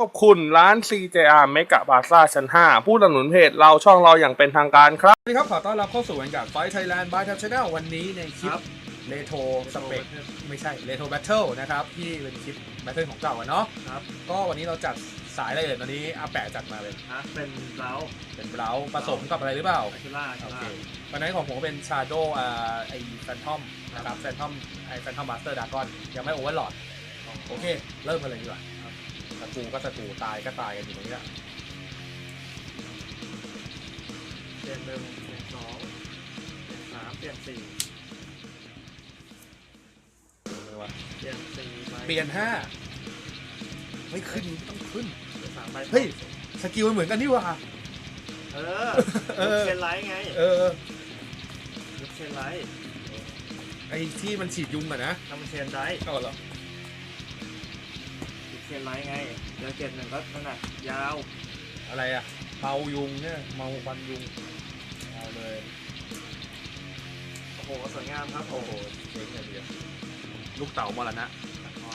ขอบคุณร้าน CJR เมกะบาซ่าชั้น 5 ผู้สนับสนุนเพจเราช่องเราอย่างเป็นทางการครับ สวัสดีครับ ขอต้อนรับเข้าสู่รายการไฟไทยแลนด์บายทับชาแนลวันนี้ในคลิครัปบเลโทสเปกไม่ใช่เลโทแบทเทิลนะครับ ที่เป็นคลิปแบทเทิลของเก่าอะเนาะครับ ก็วันนี้เราจัดสายอะไรเอ่ยวันนี้อาแปะจัดมาเลย อะเป็นเล้าเป็นเบราผสมกับอะไรหรือเปล่าไอคิล่าโอคิเคล่าวันนั้นของผมเป็นชาโดอ่าไอแฟนทอมนะครับแฟนทอมไอแฟนทอมมาสเตอร์ดากอนยังไม่โอเวอร์ลอดโอเค เริ่มกันเลยดีกว่า สกรูก็สกรูตายก็ตายกันอยู่ตรงนี้แหละเปลี่ยนหนึ่งเปลี่ยนสองเปลี่ยนสามเปลี่ยนสี่ไม่ว่าเปลี่ยนสี่ใบเปลี่ยนห้าไม่ขึ้นต้องขึ้น เปลี่ยนสามใบเฮ้ย สกิลมันเหมือนกันนี่หว่าเออเออยุคเชนไลท์ไงเออยุคเชนไลท์ไอที่มันฉีดยุงอะนะทำเชนไดท์ก็เหรอยุค เชนไลท์ไงเดี๋ยวเกตหนึ่งก็นั่นะยาวอะไรอะเมายุงเนี่ยเมาบันยุงเอาเลยโอ้โหสวยงามครับโอ้โหเจ๊งเลยเดียวลูกเต่ามรณะอ๋อ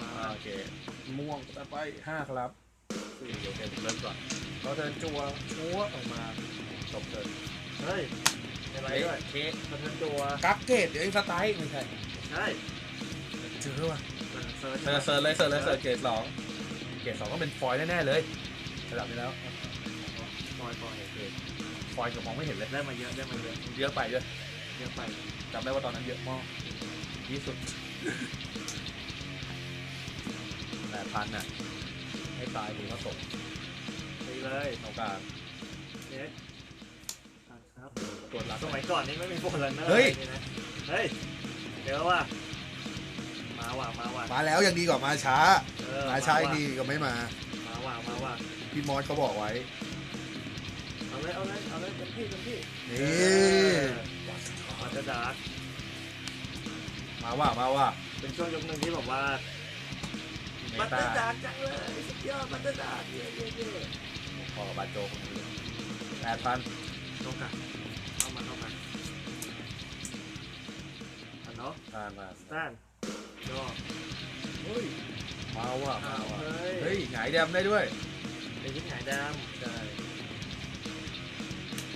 มาโอเคม่วงต่อไปห้าครับสี่โอเคเริ่มก่อนเราเทินจัวชัวออกมาจบเทินเฮ้ยเชนไลท์ด้วยเค้กมาเทินตัวกักเกตเดี๋ยวไอ้สไตล์ไม่ใช่ใช่เจอว่ะ เซิร์ชเซิร์ชเซิร์ชเลยเซิร์ชเลยเซิร์ชเกตสองเกตสองก็เป็นฟอยล์แน่ๆเลยระดับนี้แล้วปล่อยปล่อยโอเคฟอยล์เกือบมองไม่เห็นเลยได้มาเยอะได้มาเยอะเยอะไปด้วยเยอะไปจำได้ว่าตอนนั้นเยอะมากที่สุดแปดพันน่ะให้ตายดีก็ส่งตีเลยเอาการเน็ตครับตรวจรับสมัยก่อนนี่ไม่มีโฟนลันเนอร์เฮ้ยนี่นะเฮ้ยเดี๋ยวว่ะมา ว่ะมาว่ะมาแล้วยังดีกว่ามาช้าเออมาช้าว่ะยังดีก็ไม่มา มาว่ะมาว่ะพี่มอสเขาบอกไว้ เอาเลยเอาเลยเอาเลยเต็มที่เต็มที่นี่เออมาจะดาร์กมาว่ามาว่าเป็นช่วงยกหนึ่งที่แบบว่าเมมันตาจะดาร์กจังเลยสุดยอดมันจะดาร์กเย่เย่เย่พอกับบาโจคนนี้แปดพันตรงกันเข้ามาเข้ามาอันเนาะทานมาต้าน ย่อเฮ้ยมาว่ามาอ้าวว่าเฮ้ยเฮ้ยหงายแดมได้ด้วยเป็นชิ้นหายดใช่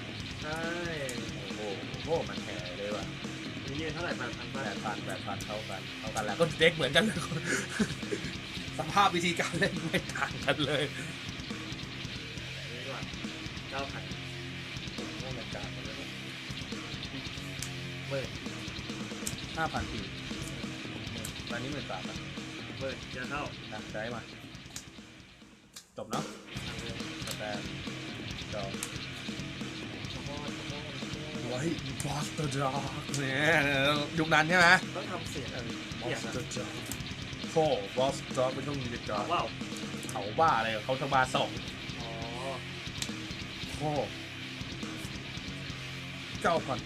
ำใช่โอ้โหโอ้โหมันแห่เลยว่ะมียืนเท่าไหร่แปดพันแปบาทดพันแปดพันเท่ากันเท่ากันแล้วก็เด็กเหมือนกันเลยสภาพวิธีการเล่นไม่ต่างกันเลยนี่ดีกว่าเก้าพันโอ้มันจางกันเลยเบิร์ดห้าพันที ตอนนี้หมื่นสามอะเบิร์ดจะเข้านะได้มา จบเนาะทางเดินสแตนจอขโมยขโมยขโมยไว้บอสเตอร์จอกเนี่ยยุคนั้นใช่ไหมต้องทำเสียงบอสเตอร์จอกโฟบอสจอกไม่ต้องมีจอว้าวเขาบ้าอะไรเขาทำมาสองอ๋อโฟเก้าพัน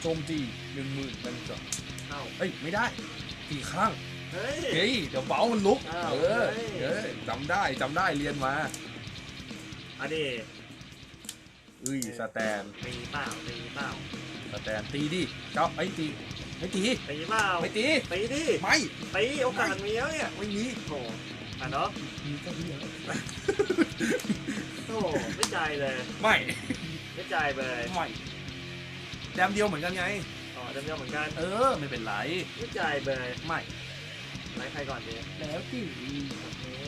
โจมตีหนึ่งหมื่นนั่นจอ เข้า เอ้ยไม่ได้กี่ครั้งเฮ้ย เฮ้ยเดี๋ยวเบามันลุก อ้าวเออเฮ้ย เออจำได้จำได้เรียนมาอะเดเอ้ยสแตนตีเปล่าตีเปล่าสแตนตีดิเจ้าไอ้ยตีไม่ตีตีเปล่าไม่ตีตีดิไม่ตีโอกาสมีแล้วเนี่ยไม่มีโถอะเนาะมีก็มีแล้วโถไม่ใจเลย ไม่ไม่ใจเลย ไม่แดมเดียวเหมือนกันไง อ๋อเดิมๆเหมือนกันเออไม่เป็นไรไม่ใจเลยไม่ไหนใครก่อนดีแล้วที่แบบนี้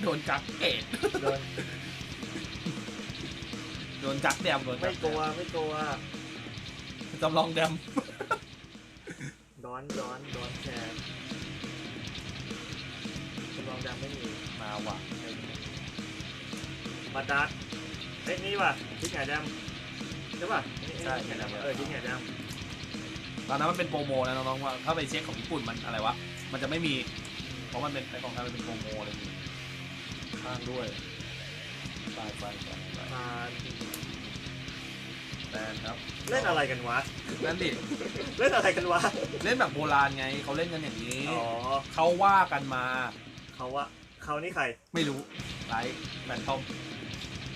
โดนจักเอ็ดโดนโดนจักแดมโดนไม่กลัวไม่กลัวจำลองแดมร้อนร้อนร้อนแชร์คุณลองดำไม่มีมาว่ะบัตรดัดเอ้ยนี่ว่ะชิ้นใหญ่ดำใช่ป่ะนี่นี่ชิ้นใหญ่ดำเออชิ้นใหญ่ด ตอนนั้นมันเป็นโปรโมนะน้องๆว่าถ้าไปเช็คของญี่ปุ่นมันอะไรวะ มันจะไม่มี เพราะมันเป็นไอของไทยมันเป็นโปรโมอะไรอย่างงี้ข้างด้วยไปไปไปไปำมาแตนครับ เล่นอะไรกันวะ นั่นดิ เล่นอะไรกันวะ เล่นแบบโบราณไงเขาเล่นกันอย่างนี้ อ๋อ เขาว่ากันมา เขาว่า เขานี่ใคร ไม่รู้ไลท์แฟนทอม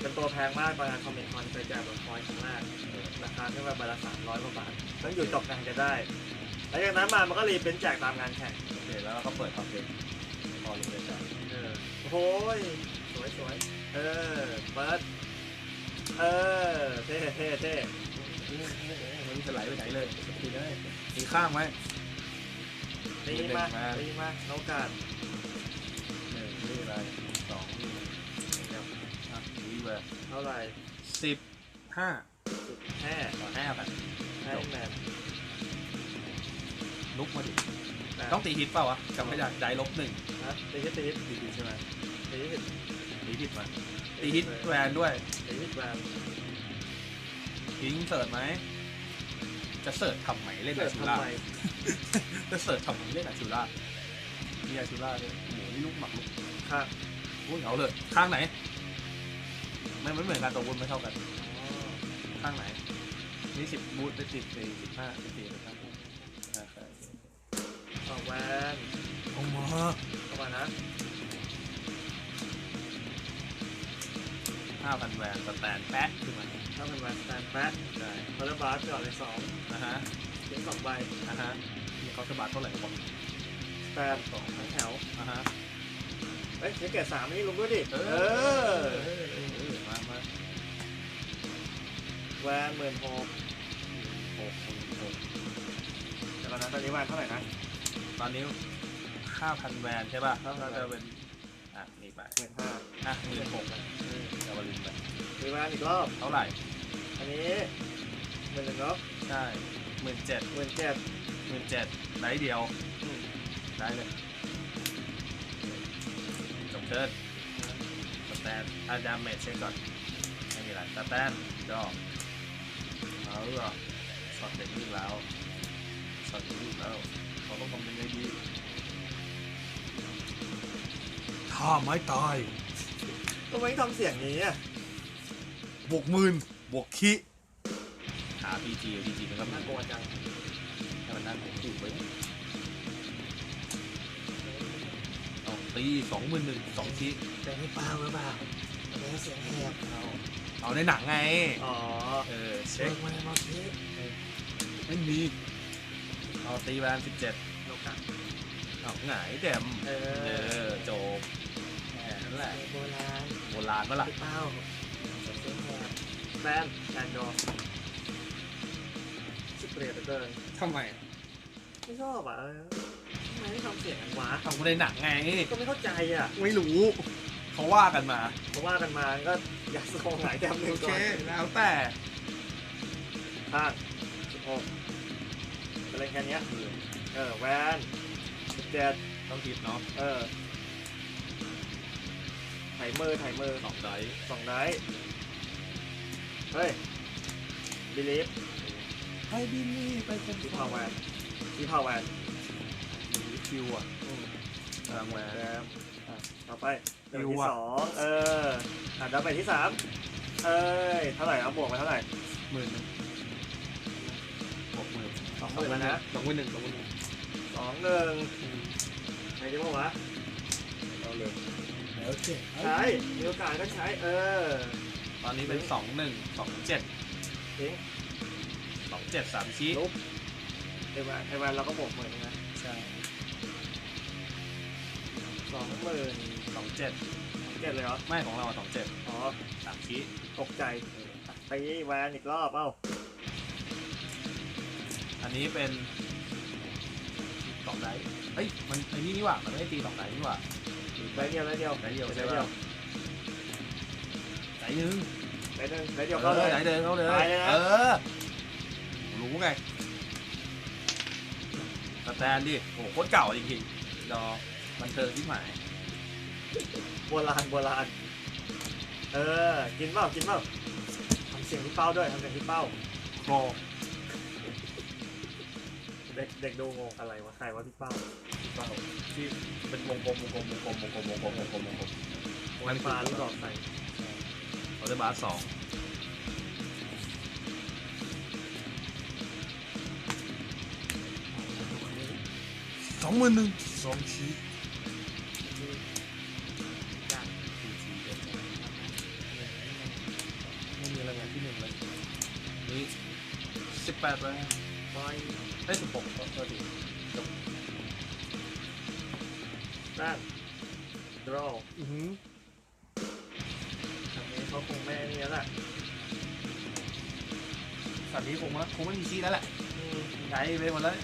เป็นตัวแพงมากตอนงานคอมเมนต์คอนเคยแจกแบบคอยครั้งแรกราคาขึ้นมาใบละสามร้อยกว่าบาทต้องอยู่จบกันจะได้หลังจากนั้นมามันก็รีเป็นแจกตามงานแข่งโอเคแล้วเราก็เปิดคอมเพลตพออลงเลยจ้ะเออโอ้ยสวยสวยเออเปิดเออเท่เท่เท่มันจะไหลไปไหนเลยตีเลยตีข้างไหมตีมาตีมาโอกาสหนึ่งนี่อะไรสองนี่นะครับอะดี เวอร์เท่าไหร่สิบห้าสิบแห่ต่อห้ากันแห่แมนลุกมาดิแต่ต้องตีฮิตเปล่าวะจำไม่ได้ใจลบหนึ่งนะตีฮิตตีฮิตตีฮิตใช่ไหมตีฮิตตีฮิตมาตีฮิตแวนด้วยตีฮิตแมนทิ้งเสิร์ชไหมจะเสิร์ชทำไหมเล่นเกิอาดชูทำล่าไมจะเสิร์ชทำไหมเล่นอาชูล่ามีอาชูล่าด้วยโอ้โหนี่ลูกหมักลูกค่ะอุ้ยเอาเลยข้างไหน ไม่ไม่เหมือนกันตัวบุญไม่เท่ากันอ๋อข้างไหน นี่สิบบูทได้สิบสี่สิบห้าสิบสี่สิบห้าใช่ใช่สองแวนเอามาเข้ามานะห้าพันแวนสแตนแปะขึ้นมาถ้าเป็นแวนสแตนแป๊ดใช่คอร์บาร์ก่อนเลยสองนะฮะเขียนสองใบนะฮะมีเขาสะบัดเท่าไหร่บอกแปดสองทั้งแถวนะฮะ เอ้ยเขียนเกรดสามนี่ลุงด้วยดิเอเอออเออเออ มามาแวนหมื่นหกหกหกหกแต่ตอนนั้นตอนนี้แวนเท่าไหร่นะตอนนี้ห้าพันแวนใช่ป่ะ5,000น่าจะเป็น อะ นี่ไปหมื่นห้าอะหมื่นหกเดี๋ยววาลินไปมีแวนอีกรอบ เท่าไหร่ อันนี้หมื่นหนึ่งเนาะใช่หมื่นเจ็ดหมื่นเจ็ดหมื่นเจ็ดได้เดียว ได้เลยจบ เทิร์นสแตนอาดามเมจเช็คก่อนไม่มีอะไรสแตนดอกเอาหรอช็อตเด็กอีกแล้วช็อตเด็กอีกแล้วเขาต้องทำยังไงดีถ้าไม่ตายทำไมทำเสียงนี้อะบวกหมื่นบวกคิหาพีจีพีจีมันก็น่ากลัวจังให้มันนั่นผมถูกไว้ ตีสองหมื่นหนึ่งสองคิแต่ไม่เปล่าหรือเปล่าทำไมเสียงแหบเอาเอาในหนังไง อ๋อเออเช็เช็คคมาเมื่อกี้ไม่มีเอาตีแบนสิบเจ็ดโลกัสเอาหงายแดมเอเอออจบแค่นั้นแหละโบราณโบราณปะล่ะพี่เป้าเสียงแหบแบนแอนดอร์ชิเปรียดเหลือเกินทำไม ไม่ชอบอะเออทำ ไมไม่ทำเสียงกันวะทำในหนังไง ก็ไม่เข้าใจอะไม่รู้ เขาว่ากันมา เพราะว่ากันมาก็อยากส่งหลายแต้มหนึ่โองเคก่อนแล้วแต่ข้างสิบหกอะไรแค่เนี้ยเออแวนสิบเจ็ดต้องคิดเนาะเออไถมือไถมือสองไดส์สองไดส์เฮ้ยบิลีฟไอ้บินนี่ไปเป็นที่พาวแวนที่พาวแวน คิวอะกลางแหวนแรมอะต่อไปคิเดี๋ยววที่อะสองเอออะเดี๋ยวไปที่สามเอ้ยเท่าไหร่ครับบวกไปเท่าไหร่หมื่นหนึ่งหกหมื่นสองหมื่นแล้วนะสองหมื่นหนึ่งสองหมื่นหนึ่งสองหนึ่งไหนดีบ้างวะเอาเลยโอเคใช้มีโอกาสก็ใช้เออ ตอนนี้เป็นสองหนึ่งสองเจ็ดทิ้งสองเจ็ดสามชี้ลุกไอแวนไอแวนเราก็บวกหมื่นนะใช่ สองหมื่นสองเจ็ดเจ็ดเลยเหรอ ไม่ของเราสองเจ็ดอ๋อสามชี้ตกใจตีแวนอีกรอบ เอ้า อันนี้เป็นสองไดส์เอ้ย มันไอ้นี่นี่หว่า มันไม่ได้ตีสองไดส์นี่หว่าได้เดียวได้เดียวไดส์เดียวได้ใช่เดียวป่ะไดส์หนึ่งได้หนึ่งได้เดียวเอเข้าอเลยไดส์เดินเขาเลยตายเลยนะเออ รู้ไงสแตนดิโอ้โหโคตรเก่าจริงๆรอ บันเทิงที่หมายโบราณโบราณเออ กินเปล่ากินเปล่าทำเสียงที่เป้าด้วยทำเสียงที่เป้าโครเด็กเด็กดูงงอะไรวะใครวะพี่เป้าที่เป็นวงกลมวงกลมวงกลมวงกลมวงกลมวงกลมวงกลมมันฟ้าลูกดอกใส่เขาได้บาสสองสองหมื่นหนึ่งสองชี้ ดไปบอยได้สิบหกก็ดีจบด้านรออือหือทางนี้เขาคงไม่นี่แล้วแหละสัตว์นี้คงว่าคงไม่มีขี้แล้วแหละอืมไงไปหมดแล้ว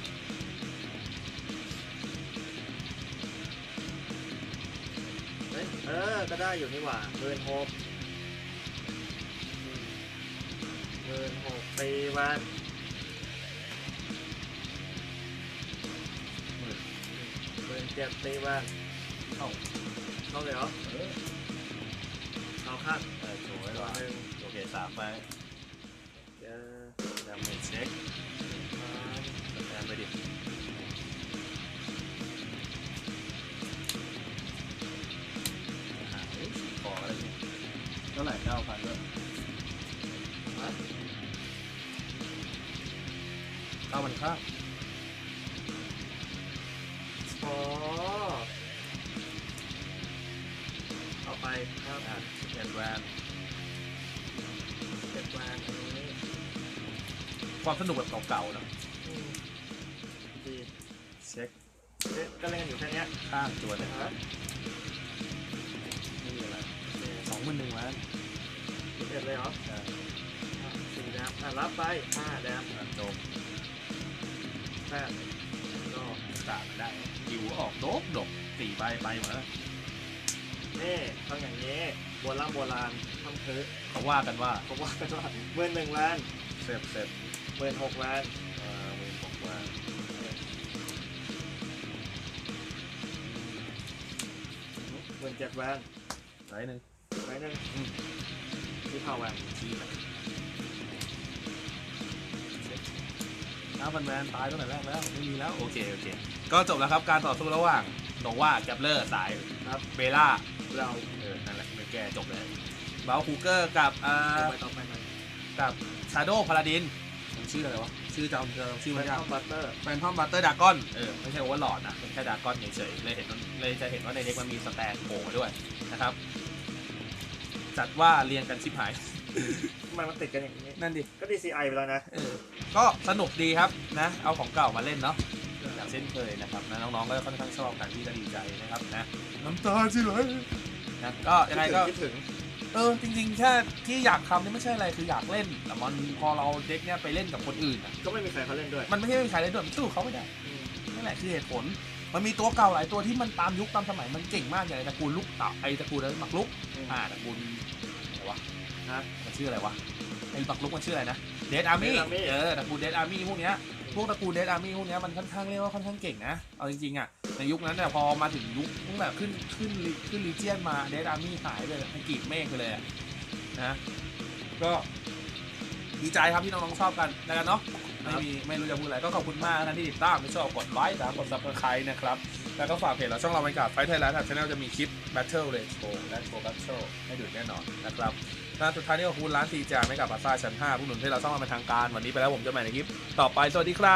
เฮ้ยเออ ก็ได้อยู่นี่หว่าเงินหกเงินหกตีวัน เงินเจ็ดตีวันเข้าเข้าเลยเหรอเออเข้าข้างเออโชว์ไว้ตัวก่อนหนึ่งโอเคสามไปเดี๋ยวดาเมจเช็คแตนไปดิหาเอ้ยสี่คอะไรเนี่ยเท่าไหร่เก้าพันด้วยเก้าพันข้าง อ๋อเอาไปครับอะสิบเอ็ดแวนเจ็ดวันอันนี้ความสนุกแบบเก่าๆเนอะอืมดีเช็คเอ๊ะก็เล่นกันอยู่แค่เนี้ยข้างตัวเนี่ยฮะไม่มีอะไรสองหมื่นหนึ่งล้านสิบเอ็ดเลยเหรออะอะสี่แดมอะรับไปห้าแดมอะจบแปดก็ สามได้ยิวออกโดบดกสี่ใบไปหมดแล้วนี่ต้องอย่างนี้โบราณโบราณทำคือเขาว่ากันว่าผมว่ากันว่าเมื่อหนึ่งล้านเสร็จเสร็จเมื่อหกล้านเอ่อเวนบอกว่าเมื่อเจ็ดล้านไรหนึ่งไว้หนึ่งอืมที่เผาแหวนที่ไหน น้าพันแมนตายตั้งแต่แรกแล้วไม่มีแล้วโอเคโอเค ก็จบแล้วครับการต่อสู้ระหว่างโนวาแกปเลอร์สายครับเบล่าเราเออนั่นแหละไม่แก้จบเลยบาคูเกอร์กับอ่าต่อไปต่อไปหน่อยกับชาโดว์พาราดินมันชื่ออะไรวะชื่อจำจำชื่อไปมันยากทำบัตเตอร์แฟนทอมบัตเตอร์ดากอนเออไม่ใช่โอเวอร์หลอดนะเป็นแค่ดากอนเฉยๆเลยเห็นมันเลยจะเห็นว่าในเด็กมันมีสแตนโผล่มาด้วยนะครับ จัดว่าเรียงกันชิบหายทำ ไมมันติดกันอย่างนี้ นั่นดิ ก็ DCI ไปแล้วนะ เออ ก็สนุกดีครับนะ เอาของเก่ามาเล่นเนาะอย่างเช่นเคยนะครับนะน้องๆก็ค่อนข้างชอบกันที่ก็ดีใจนะครับนะน้ำตาจิไหลนะก็ยังไงก็คิดถึงเออจริงๆแค่ที่อยากทำนี่ไม่ใช่อะไรคืออยากเล่นแต่มันพอเราเด็กเนี้ยไปเล่นกับคนอื่นอะก็ไม่มีใครเขาเล่นด้วย มันไม่ใช่ไม่มีใครเล่นด้วยมันสู้เขาไม่ได้อืมนั่นแหละคือเหตุผลมันมีตัวเก่าหลายตัวที่มันตามยุคตามสมัยมันเก่งมากอย่างไอ้ตระกูลลูกเต่าไอ้ตระกูลอะไรหมักลุกอืมอ่าตระกูลอะไรวะนะมัน ชื่ออะไรวะไอ้หมักลุกมันชื่ออะไรนะเดดอาร์มี่ Dead Army เออตระกูลเดดอาร์มี่พวกเนี้ยพวกตระกูลเดดอาร์มี่พวกเนี้ยมันค่อนข้างเรียกว่าค่อนข้างเก่งนะเอาจริงๆอะในยุคนั้นเนี่ยพอมาถึงยุคตั้งแต่ขึ้นขึ้นขึ้นลีเจียนมาเดดอาร์มี่หายไปเลยมันกรีดเมฆไปเลยอะนะก็ดีใจครับที่น้องๆชอบกันแล้วกันเนาะไม่มีไม่รู้จะพูดอะไรก็ขอบคุณมากนะที่ติดตามไม่ชอบกดไลค์ตามกด subscribe นะครับ แล้วก็ฝากเพจเราช่องเราไปกับไฟไทยแลนด์ทางช่องจะมีคลิป Battle r a c e และโชว์ Battle ให้ดูแน่นอนนะครับกานสุดท้ายนี้ก็คุณร้านซีจาไม่กับบาซ่าชั้น5ผู้หนุนให้เราช่องเราเป็นทางการ วันนี้ไปแล้วผมจะใหม่ในคลิป ต่อไปสวัสดีครับ